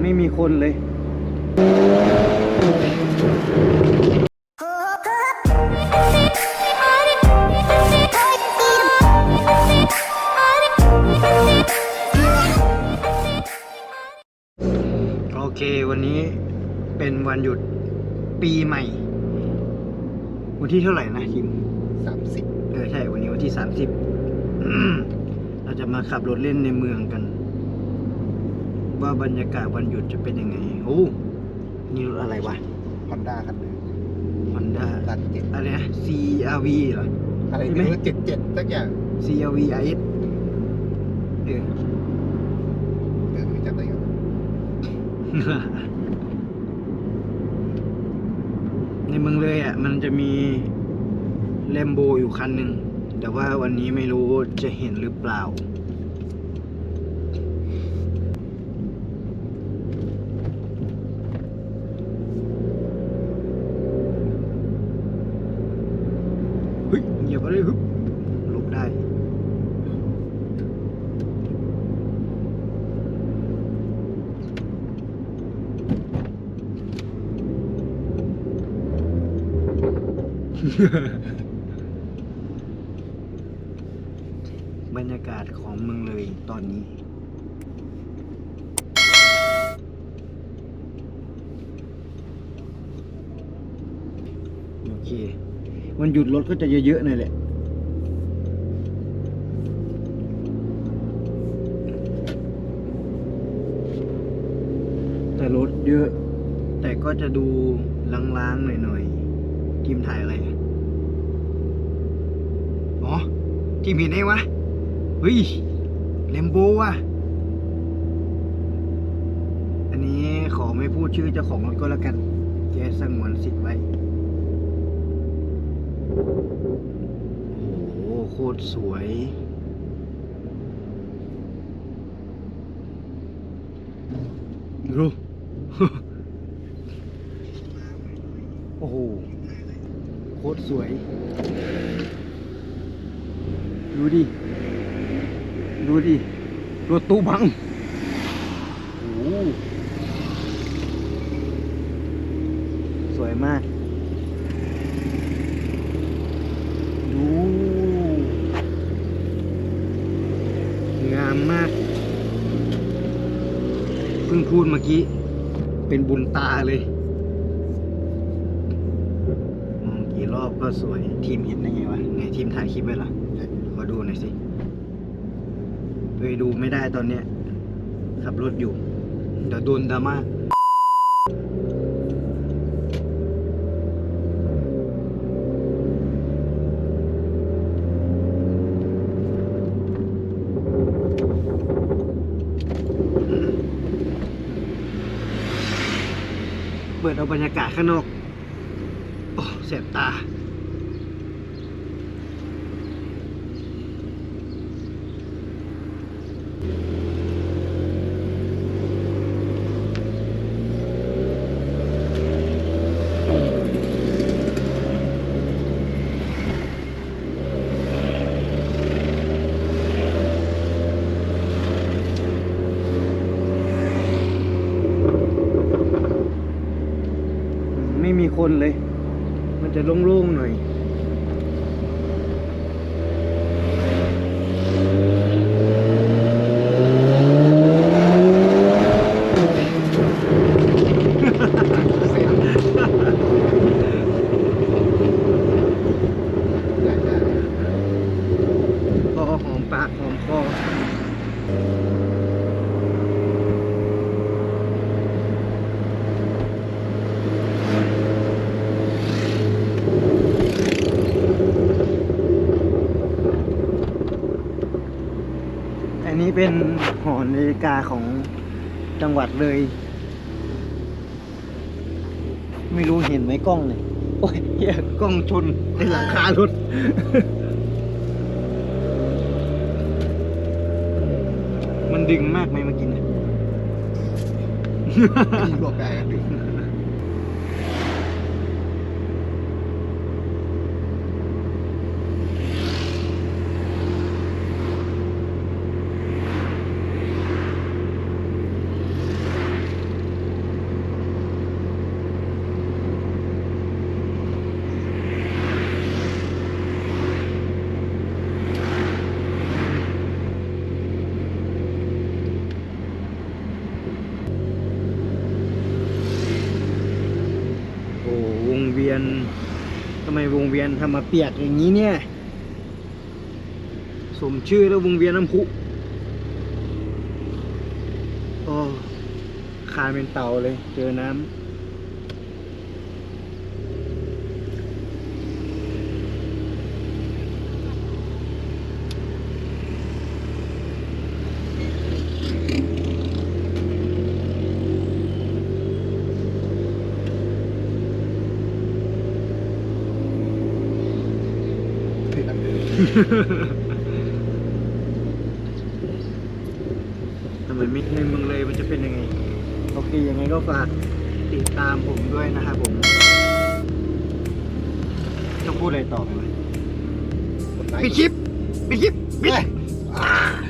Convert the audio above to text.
ไม่มีคนเลยโอเค วันนี้เป็นวันหยุดปีใหม่ วันที่เท่าไหร่นะคิมสามสิบเออใช่ วันนี้วันที่สามสิบเราจะมาขับรถเล่นในเมืองกัน ว่าบรรยากาศวันหยุดจะเป็นยังไงโอ้นี่รถอะไรวะฮอนด้าคันหนึ่ง Honda รันเจ็ดอะไรนะ CRV เหรออะไรใช่ไหมไม่รู้เจ็ดเจ็ดสักอย่าง CRV IS เออเออจำได้ยังในเมืองเลยอะ มันจะมีเลมโบอยู่คันหนึ่งแต่ว่าวันนี้ไม่รู้จะเห็นหรือเปล่า เฮ้ยเหยียบอะไรฮึบหลบได้ บรรยากาศของเมืองเลยตอนนี้ โอเค วันหยุดรถก็จะเยอะๆหน่อยแหละแต่รถเยอะ แต่ก็จะดูล้างๆหน่อยๆทีมถ่ายอะไรอะอ๋อ ทีมเห็นไงวะเฮ้ยเลมโบว่ะ อันนี้ขอไม่พูดชื่อเจ้าของรถก็แล้วกันแกสงวนสิทธิ์ไว้โอ้โหโคตรสวย ดู โอ้โห โคตรสวย ดูดิ ดูดิรถตู้บังโอ้สวยมาก ดู งามมาก เพิ่งพูดเมื่อกี้ เป็นบุญตาเลยมองกี่รอบก็สวยทีมเห็นได้ไงวะ ไงทีมถ่ายคลิปไว้หรอ ดูหน่อยสิไปดูไม่ได้ตอนเนี้ยขับรถอยู่ เดี๋ยวโดนดราม่าเปิดเอาบรรยากาศข้างนอก โอ้แสบตา คนเลย มันจะโล่งๆหน่อย เซ็นได้ได้ พอหอมปากหอมคอ อั นี้เป็นหอนาฬิกาของจังหวัดเลย ไม่รู้เห็นไหมกล้องเนี่ยโอ้ยเหี้ยกล้องชนไอ้หลังคารถ มันดึงมากไหมเมื่อกี้เนี่ยมีรวบได้กันดึง วียนทำไมวงเวียนทำมาเปียกอย่างนี้เนี่ยสมชื่อแล้ววงเวียนน้ำพุอ๋อ้คายเป็นเต่าเลย เจอน้ำ ทำไมไม่ในเมืองเลยมันจะเป็นยังไงโอเคยังไงก็ฝากติดตามผมด้วยนะครับผม ต้องพูดอะไรต่อไหมวะกดไลค์ปิดคลิปปิดคลิปปิดอ่า